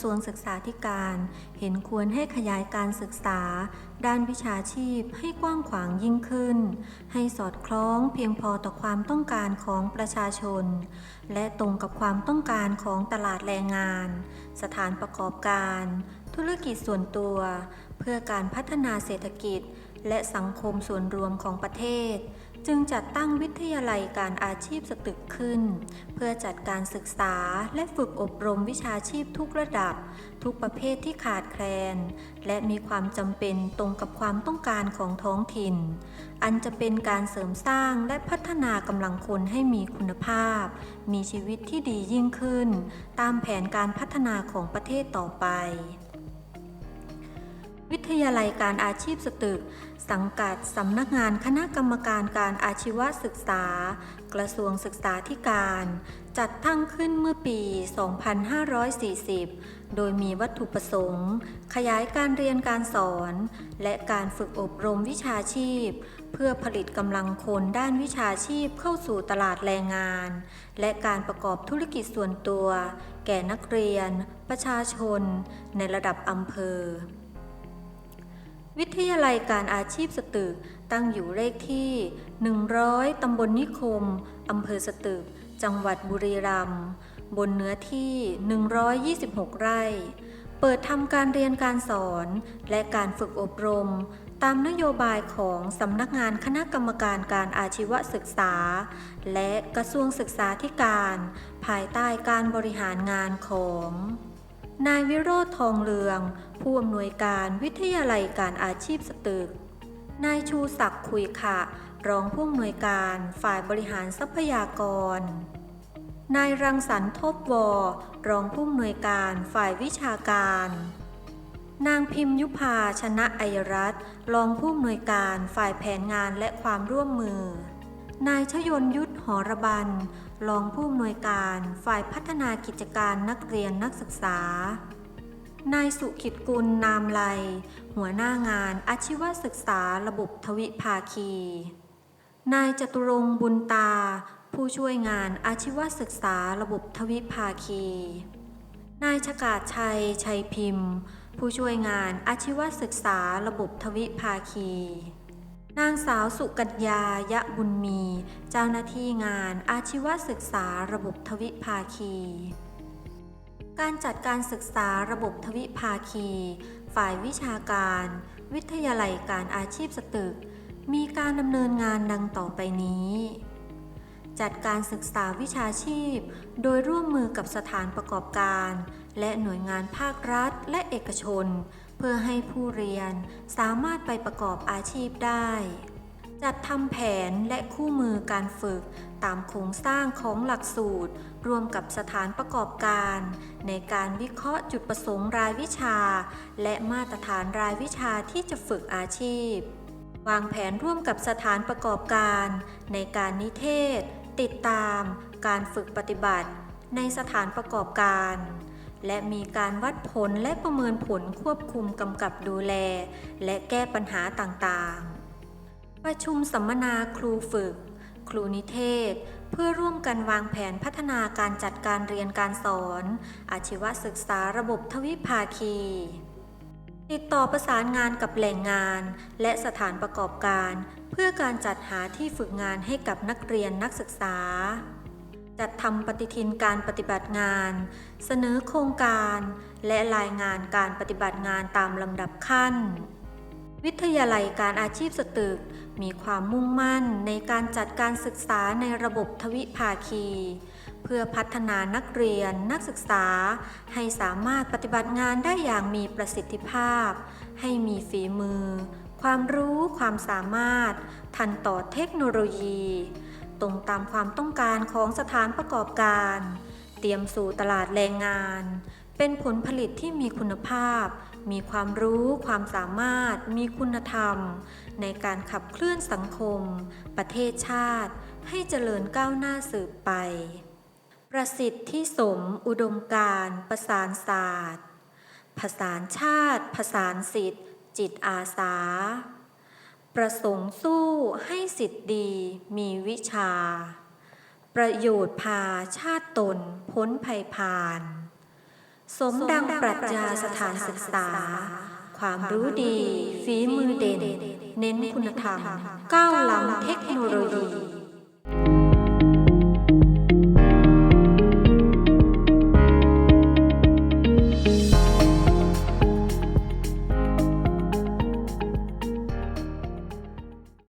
ระทรวงศึกษาธิการ เห็นควรให้ขยายการศึกษา ด้านวิชาชีพให้กว้างขวางยิ่งขึ้น ให้สอดคล้องเพียงพอต่อความต้องการของประชาชน และตรงกับความต้องการของตลาดแรงงาน สถานประกอบการ ธุรกิจส่วนตัว เพื่อการพัฒนาเศรษฐกิจ และสังคมส่วนรวมของประเทศ จึงจัดตั้งวิทยาลัยการอาชีพสตึกขึ้น เพื่อจัดการศึกษาและฝึกอบรมวิชาชีพทุกระดับ ทุกประเภทที่ขาดแคลน และมีความจำเป็นตรงกับความต้องการของท้องถิ่น อันจะเป็นการเสริมสร้างและพัฒนากำลังคนให้มีคุณภาพ มีชีวิตที่ดียิ่งขึ้น ตามแผนการพัฒนาของประเทศต่อไป วิทยาลัยการอาชีพสตึก สังกัดสำนักงานคณะกรรมการการอาชีวศึกษา กระทรวงศึกษาธิการ จัดตั้งขึ้นเมื่อปี 2540 โดยมีวัตถุประสงค์ ขยายการเรียนการสอน และการฝึกอบรมวิชาชีพ เพื่อผลิตกำลังคนด้านวิชาชีพเข้าสู่ตลาดแรงงาน และการประกอบธุรกิจส่วนตัว แก่นักเรียน ประชาชน ในระดับอำเภอ วิทยาลัยการอาชีพสตึกตั้งอยู่เลขที่ 100 ตำบลนิคม อำเภอสตึก จังหวัดบุรีรัมย์ บนเนื้อที่ 126 ไร่ เปิดทำการเรียนการสอนและการฝึกอบรม ตามนโยบายของสำนักงานคณะกรรมการการอาชีวศึกษา และกระทรวงศึกษาธิการ ภายใต้การบริหารงานของ นายวิโรธทองเรือง ผู้อำนวยการวิทยาลัยการอาชีพสตึก นายชูศักดิ์คุยขะ รองผู้อำนวยการฝ่ายบริหารทรัพยากร นายรังสรรค์ทบวอรองผู้อำนวยการฝ่ายวิชาการ นางพิมยุพาชนะอัยรัตน์รองผู้อำนวยการฝ่ายแผนงานและความร่วมมือ นายชยนยุทธหอระบัน รองผู้อำนวยการฝ่ายพัฒนากิจการนักเรียนนักศึกษา นายสุขิตกุลนามไล หัวหน้างานอาชีวศึกษาระบบทวิภาคี นายจตุรงบุญตา ผู้ช่วยงานอาชีวศึกษาระบบทวิภาคี นายชกาชัยชัยพิมพ์ ผู้ช่วยงานอาชีวศึกษาระบบทวิภาคี นางสาวสุกัญญายะบุญมี เจ้าหน้าที่งานอาชีวศึกษาระบบทวิภาคี การจัดการศึกษาระบบทวิภาคี ฝ่ายวิชาการ วิทยาลัยการอาชีพสตึก มีการดำเนินงานดังต่อไปนี้ จัดการศึกษาวิชาชีพ โดยร่วมมือกับสถานประกอบการ และหน่วยงานภาครัฐและเอกชน เพื่อให้ผู้เรียนสามารถไปประกอบอาชีพได้ จัดทำแผนและคู่มือการฝึกตามโครงสร้างของหลักสูตร รวมกับสถานประกอบการ ในการวิเคราะห์จุดประสงค์รายวิชา และมาตรฐานรายวิชาที่จะฝึกอาชีพ วางแผนร่วมกับสถานประกอบการ ในการนิเทศ ติดตาม การฝึกปฏิบัติ ในสถานประกอบการ และมีการวัดผลและประเมินผลควบคุมกำกับดูแล และแก้ปัญหาต่างๆ ประชุมสัมมนาครูฝึก ครูนิเทศ เพื่อร่วมกันวางแผนพัฒนาการจัดการเรียนการสอน อาชีวศึกษาระบบทวิภาคี ติดต่อประสานงานกับแหล่งงาน และสถานประกอบการ เพื่อการจัดหาที่ฝึกงานให้กับนักเรียนนักศึกษา จัดทำปฏิทินการปฏิบัติงาน เสนอโครงการ และรายงานการปฏิบัติงานตามลำดับขั้น วิทยาลัยการอาชีพสตึก มีความมุ่งมั่นในการจัดการศึกษาในระบบทวิภาคี เพื่อพัฒนานักเรียนนักศึกษา ให้สามารถปฏิบัติงานได้อย่างมีประสิทธิภาพ ให้มีฝีมือ ความรู้ความสามารถ ทันต่อเทคโนโลยี ตรงตามความต้องการของสถานประกอบการ เตรียมสู่ตลาดแรงงาน เป็นผลผลิตที่มีคุณภาพ มีความรู้ ความสามารถ มีคุณธรรม ในการขับเคลื่อนสังคม ประเทศชาติ ให้เจริญก้าวหน้าสืบไป ประสิทธิ์ที่สม อุดมการประสานศาสตร์ ผสานชาติ ผสานสิทธิ์จิตอาสา ประสงค์สู้ให้สิทธิ์ดีมีวิชา ประโยชน์พาชาติตนพ้นภัยพาน สมดังปรัชญาสถานศึกษา ความรู้ดีฝีมือเด่น เน้นคุณธรรมก้าวล้ำเทคโนโลยี